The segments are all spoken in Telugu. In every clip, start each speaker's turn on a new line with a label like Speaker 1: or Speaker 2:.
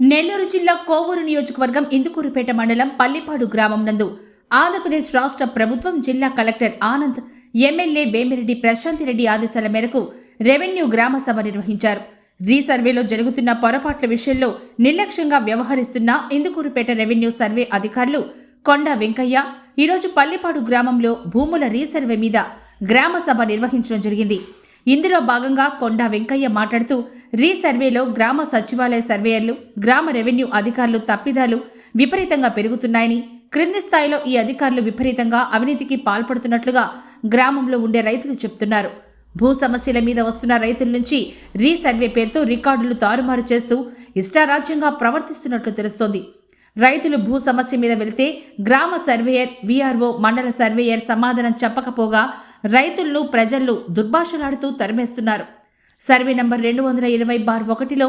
Speaker 1: నెల్లూరు జిల్లా కోవూరు నియోజకవర్గం ఇందుకూరుపేట మండలం పల్లిపాడు గ్రామం నందు ఆంధ్రప్రదేశ్ రాష్ట్ర ప్రభుత్వం జిల్లా కలెక్టర్ ఆనంద్ ఎమ్మెల్యే వేమిరెడ్డి ప్రశాంతిరెడ్డి ఆదేశాల మేరకు రెవెన్యూ గ్రామ సభ నిర్వహించారు. రీసర్వేలో జరుగుతున్న పొరపాట్ల విషయంలో నిర్లక్ష్యంగా వ్యవహరిస్తున్న ఇందుకూరుపేట రెవెన్యూ సర్వే అధికారులు కొండ వెంకయ్య ఈరోజు పల్లిపాడు గ్రామంలో భూముల రీసర్వే మీద గ్రామ సభ నిర్వహించడం జరిగింది. ఇందులో భాగంగా కొండ వెంకయ్య మాట్లాడుతూ రీసర్వేలో గ్రామ సచివాలయ సర్వేయర్లు గ్రామ రెవెన్యూ అధికారులు తప్పిదాలు విపరీతంగా పెరుగుతున్నాయని క్రింది స్థాయిలో ఈ అధికారులు విపరీతంగా అవినీతికి పాల్పడుతున్నట్లుగా గ్రామంలో ఉండే రైతులు చెప్తున్నారు. భూ సమస్యల మీద వస్తున్న రైతుల నుంచి రీసర్వే పేరుతో రికార్డులు తారుమారు చేస్తూ ఇష్టారాజ్యంగా ప్రవర్తిస్తున్నట్లు తెలుస్తోంది. రైతులు భూ సమస్య మీద వెళితే గ్రామ సర్వేయర్ వీఆర్ఓ మండల సర్వేయర్ సమాధానం చెప్పకపోగా రైతులను ప్రజలను దుర్భాషలాడుతూ తరిమేస్తున్నారు. సర్వే నంబర్ రెండు వందల ఇరవై బార్ ఒకటిలో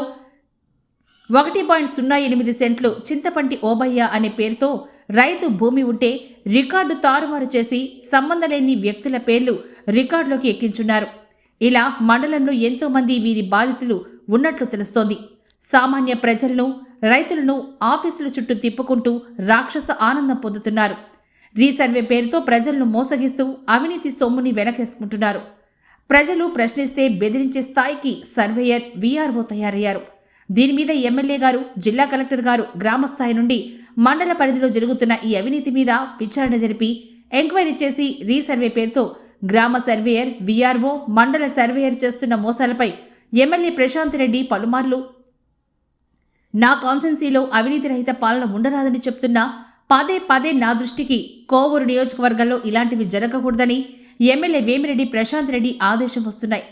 Speaker 1: ఒకటి పాయింట్ సున్నా ఎనిమిది సెంట్లు చింతపంటి ఓబయ్య అనే పేరుతో రైతు భూమి ఉంటే రికార్డు తారుమారు చేసి సంబంధలేని వ్యక్తుల పేర్లు రికార్డులోకి ఎక్కించున్నారు. ఇలా మండలంలో ఎంతోమంది వీరి బాధితులు ఉన్నట్లు తెలుస్తోంది. సామాన్య ప్రజలను రైతులను ఆఫీసుల చుట్టూ తిప్పుకుంటూ రాక్షస ఆనందం పొందుతున్నారు. రీసర్వే పేరుతో ప్రజలను మోసగిస్తూ అవినీతి సొమ్ముని వెనకేసుకుంటున్నారు. ప్రజలు ప్రశ్నిస్తే బెదిరించే స్థాయికి సర్వేయర్ వీఆర్ఓ తయారయ్యారు. దీని మీద ఎమ్మెల్యే గారు జిల్లా కలెక్టర్ గారు గ్రామ స్థాయి నుండి మండల పరిధిలో జరుగుతున్న ఈ అవినీతి మీద విచారణ జరిపి ఎంక్వైరీ చేసి రీసర్వే పేరుతో గ్రామ సర్వేయర్ వీఆర్ఓ మండల సర్వేయర్ చేస్తున్న మోసాలపై ఎమ్మెల్యే ప్రశాంత్ రెడ్డి పలుమార్లు నా కాన్సెన్సీలో అవినీతి రహిత పాలన ఉండరాదని చెప్తున్నా పదే పదే నా దృష్టికి కోవూరు నియోజకవర్గంలో ఇలాంటివి జరగకూడదని ఎమ్మెల్యే వేమిరెడ్డి ప్రశాంత్ రెడ్డి ఆదేశం వస్తున్నాయి.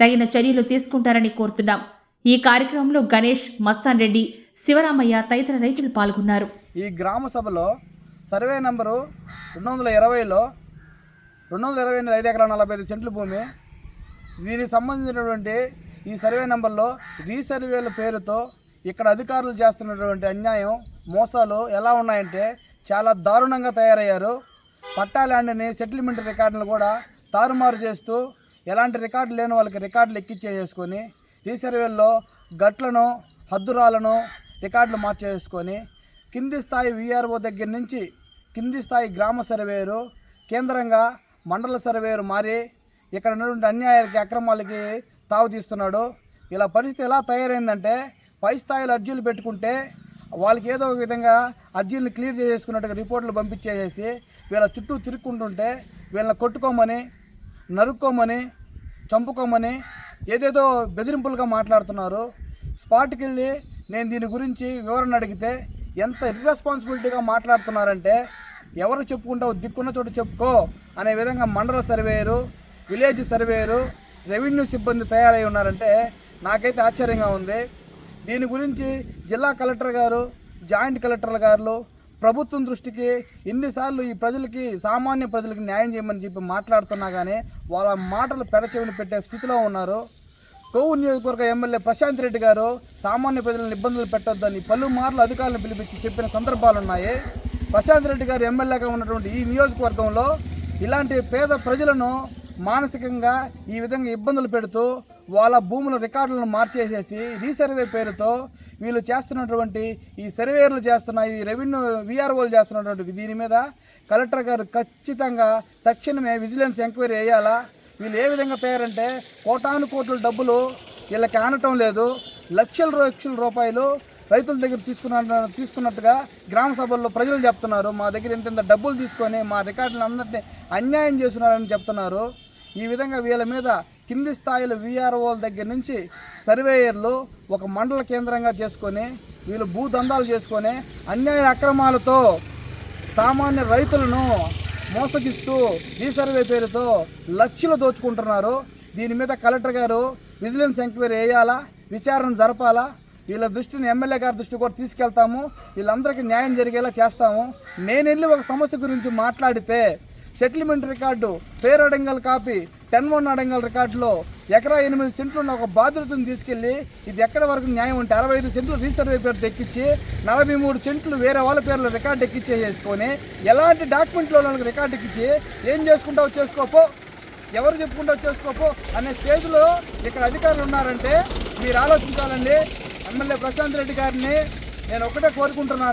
Speaker 1: తగిన చర్యలు తీసుకుంటారని కోరుతున్నాం. ఈ కార్యక్రమంలో గణేష్ మస్తాన్ రెడ్డి శివరామయ్య తదితర రైతులు పాల్గొన్నారు.
Speaker 2: ఈ గ్రామ సభలో సర్వే నంబరు రెండు వందల ఇరవైలో రెండు వందల ఇరవై ఎనిమిది ఐదు ఎకరాల నలభై ఐదు సెంట్ల భూమి. దీనికి సంబంధించినటువంటి ఈ సర్వే నంబర్లో రీసర్వేల పేరుతో ఇక్కడ అధికారులు చేస్తున్నటువంటి అన్యాయం మోసాలు ఎలా ఉన్నాయంటే చాలా దారుణంగా తయారయ్యారు. పట్టా ల్యాండ్ని సెటిల్మెంట్ రికార్డులను కూడా తారుమారు చేస్తూ ఎలాంటి రికార్డు లేని వాళ్ళకి రికార్డులు ఎక్కిచ్చేసుకొని రీసర్వేల్లో గట్లను హద్దురాలను రికార్డులు మార్చేసుకొని కింది స్థాయి విఆర్ఓ దగ్గర నుంచి కింది స్థాయి గ్రామ సర్వేయరు కేంద్రంగా మండల సర్వేయరు మారి ఇక్కడ ఉన్నటువంటి అన్యాయాలకి అక్రమాలకి తావు తీస్తున్నాడు. ఇలా పరిస్థితి ఎలా తయారైందంటే పై స్థాయిలో అర్జీలు పెట్టుకుంటే వాళ్ళకి ఏదో ఒక విధంగా అర్జీలను క్లియర్ చేసుకున్నట్టుగా రిపోర్ట్లు పంపించేసేసి వీళ్ళ చుట్టూ తిరుక్కుంటుంటే వీళ్ళని కొట్టుకోమని నరుక్కోమని చంపుకోమని ఏదేదో బెదిరింపులుగా మాట్లాడుతున్నారు. స్పాట్కి వెళ్ళి నేను దీని గురించి వివరణ అడిగితే ఎంత ఇర్రెస్పాన్సిబిలిటీగా మాట్లాడుతున్నారంటే ఎవరు చెప్పుకుంటావు దిక్కున్న చోట చెప్పుకో అనే విధంగా మండల సర్వేయరు విలేజ్ సర్వేయరు రెవెన్యూ సిబ్బంది తయారై ఉన్నారంటే నాకైతే ఆశ్చర్యంగా ఉంది. దీని గురించి జిల్లా కలెక్టర్ గారు జాయింట్ కలెక్టర్ గారు ప్రభుత్వం దృష్టికి ఎన్నిసార్లు ఈ ప్రజలకి సామాన్య ప్రజలకి న్యాయం చేయమని చెప్పి మాట్లాడుతున్నా కానీ వాళ్ళ మాటలు పెడచెవిని పెట్టే స్థితిలో ఉన్నారు. కోవూరు నియోజకవర్గ ఎమ్మెల్యే ప్రశాంత్ రెడ్డి గారు సామాన్య ప్రజలను ఇబ్బందులు పెట్టొద్దని పలుమార్లు అధికారులను పిలిపించి చెప్పిన సందర్భాలు ఉన్నాయి. ప్రశాంత్ రెడ్డి గారు ఎమ్మెల్యేగా ఉన్నటువంటి ఈ నియోజకవర్గంలో ఇలాంటి పేద ప్రజలను మానసికంగా ఈ విధంగా ఇబ్బందులు పెడుతూ వాళ్ళ భూముల రికార్డులను మార్చేసేసి రీసర్వే పేరుతో వీళ్ళు చేస్తున్నటువంటి ఈ సర్వేయర్లు చేస్తున్న ఈ రెవెన్యూ వీఆర్ఓలు చేస్తున్నటువంటి దీని మీద కలెక్టర్ గారు ఖచ్చితంగా తక్షణమే విజిలెన్స్ ఎంక్వైరీ వేయాలా వీళ్ళు ఏ విధంగా పేరంటే కోటాను కోట్ల డబ్బులు వీళ్ళకి ఆనటం లేదు. లక్షల లక్షల రూపాయలు రైతుల దగ్గర తీసుకున్న తీసుకున్నట్టుగా గ్రామ సభల్లో ప్రజలు చెప్తున్నారు. మా దగ్గర ఇంత ఇంత డబ్బులు తీసుకొని మా రికార్డులను అందరినీ అన్యాయం చేస్తున్నారని చెప్తున్నారు. ఈ విధంగా వీళ్ళ మీద కింది స్థాయిలో వీఆర్ఓల దగ్గర నుంచి సర్వేయర్లు ఒక మండల కేంద్రంగా చేసుకొని వీళ్ళు భూదందాలు చేసుకొని అన్యాయ అక్రమాలతో సామాన్య రైతులను మోసగిస్తూ ఈ సర్వే పేరుతో లక్షలు దోచుకుంటున్నారు. దీని మీద కలెక్టర్ గారు విజిలెన్స్ ఎంక్వైరీ వేయాలా? విచారణ జరపాలా? వీళ్ళ దృష్టిని ఎమ్మెల్యే గారి దృష్టి కూడా తీసుకెళ్తాము. వీళ్ళందరికీ న్యాయం జరిగేలా చేస్తాము. నేను వెళ్ళి ఒక సమస్య గురించి మాట్లాడితే settlement record fair adangal copy ten one adangal రికార్డులో ఎకరా ఎనిమిది సెంట్లు ఉన్న ఒక బాధ్యతను తీసుకెళ్ళి ఇది ఎక్కడ వరకు న్యాయం ఉంటే అరవై ఐదు సెంట్లు రీసర్వే పేరు తెక్కించి నలభై మూడు సెంట్లు వేరే వాళ్ళ పేర్లు రికార్డు ఎక్కించేసుకొని ఎలాంటి డాక్యుమెంట్లో వాళ్ళకి రికార్డు ఎక్కించి ఏం చేసుకుంటావు చేసుకోపో ఎవరు చెప్పుకుంటావు చేసుకోపో అనే స్టేజ్లో ఇక్కడ అధికారులు ఉన్నారంటే మీరు ఆలోచించాలండి. ఎమ్మెల్యే ప్రశాంత్ రెడ్డి గారిని నేను ఒకటే కోరుకుంటున్నాను.